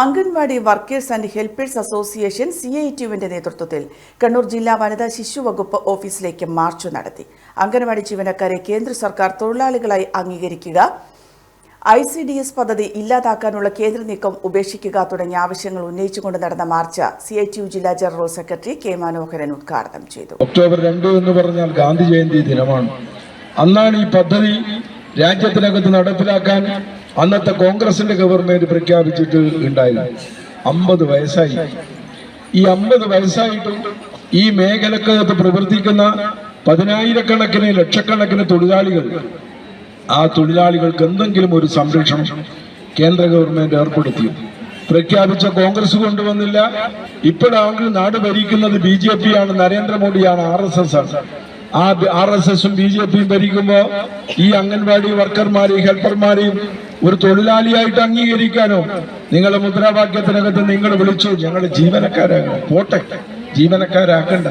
Anganwadi workers and helpers association C I ടിയുവിന്റെ നേതൃത്വത്തിൽ കണ്ണൂർ ജില്ലാ വനിതാ ശിശു വകുപ്പ് ഓഫീസിലേക്ക് മാർച്ച് നടത്തി. അംഗൻവാടി ജീവനക്കാരെ കേന്ദ്ര സർക്കാർ തൊഴിലാളികളായി അംഗീകരിക്കുക ഐ സി ഡി എസ് പദ്ധതി ഇല്ലാതാക്കാനുള്ള കേന്ദ്ര നീക്കം ഉപേക്ഷിക്കുക തുടങ്ങിയ ആവശ്യങ്ങൾ ഉന്നയിച്ചുകൊണ്ട് നടന്ന march C I T U ജില്ലാ ജനറൽ സെക്രട്ടറി കെ മനോഹരൻ ഉദ്ഘാടനം ചെയ്തു. ഒക്ടോബർ രണ്ട് എന്ന് പറഞ്ഞാൽ ഗാന്ധി ജയന്തി ദിനമാണ്. അന്നാണ് ഈ പദ്ധതി രാജ്യത്തിനകത്ത് നടപ്പിലാക്കാൻ അന്നത്തെ കോൺഗ്രസിന്റെ ഗവൺമെന്റ് പ്രഖ്യാപിച്ചിട്ട് ഉണ്ടായിരുന്നു അമ്പത് വയസ്സായി. ഈ അമ്പത് വയസ്സായിട്ടും ഈ മേഖലക്കകത്ത് പ്രവർത്തിക്കുന്ന പതിനായിരക്കണക്കിന് ലക്ഷക്കണക്കിന് തൊഴിലാളികൾ ആ തൊഴിലാളികൾക്ക് എന്തെങ്കിലും ഒരു സംരക്ഷണം കേന്ദ്ര ഗവൺമെന്റ് ഏർപ്പെടുത്തി. പ്രഖ്യാപിച്ച കോൺഗ്രസ് കൊണ്ടുവന്നില്ല. ഇപ്പോഴാണെങ്കിൽ നാട് ഭരിക്കുന്നത് ബി ജെ പി ആണ് നരേന്ദ്രമോദിയാണ് ആർ എസ് എസ് ആണ്. ആ ആർ എസ് എസും ബി ജെ പിയും ഭരിക്കുമ്പോ ഈ അംഗൻവാടി വർക്കർമാരെയും ഹെൽപ്പർമാരെയും ഒരു തൊഴിലാളിയായിട്ട് അംഗീകരിക്കാനോ നിങ്ങളെ മുദ്രാവാക്യത്തിനകത്ത് നിങ്ങൾ വിളിച്ചു ഞങ്ങൾ ജീവനക്കാരാകണം പോട്ടെ. ജീവനക്കാരാക്കണ്ട.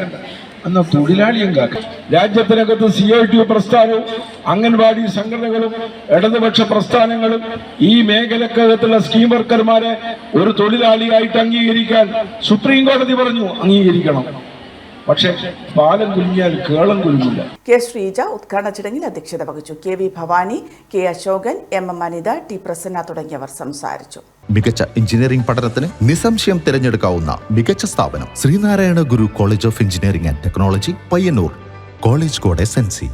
അന്ന് തൊഴിലാളിയും കാക്ക. രാജ്യത്തിനകത്ത് സി ഐ ടി പ്രസ്ഥാനവും അംഗൻവാടി സംഘടനകളും ഇടതുപക്ഷ പ്രസ്ഥാനങ്ങളും ഈ മേഖലക്കകത്തുള്ള സ്കീം വർക്കർമാരെ ഒരു തൊഴിലാളിയായിട്ട് അംഗീകരിക്കാൻ സുപ്രീം കോടതി പറഞ്ഞു. അംഗീകരിക്കണം. പക്ഷെ പാലം കുലുങ്ങിയാൽ കേളം കുലുങ്ങില്ല. കെ ശ്രീജ ഉദ്ഘാടന ചടങ്ങിൽ അധ്യക്ഷത വഹിച്ചു. K V Bhavani K Ashokan M M Anitha T Prasanna തുടങ്ങിയവർ സംസാരിച്ചു. മികച്ച എഞ്ചിനീയറിംഗ് പഠനത്തിന് നിസ്സംശയം തിരഞ്ഞെടുക്കാവുന്ന മികച്ച സ്ഥാപനം Sreenarayana Guru college of engineering and technology Payyanur. College code S N C.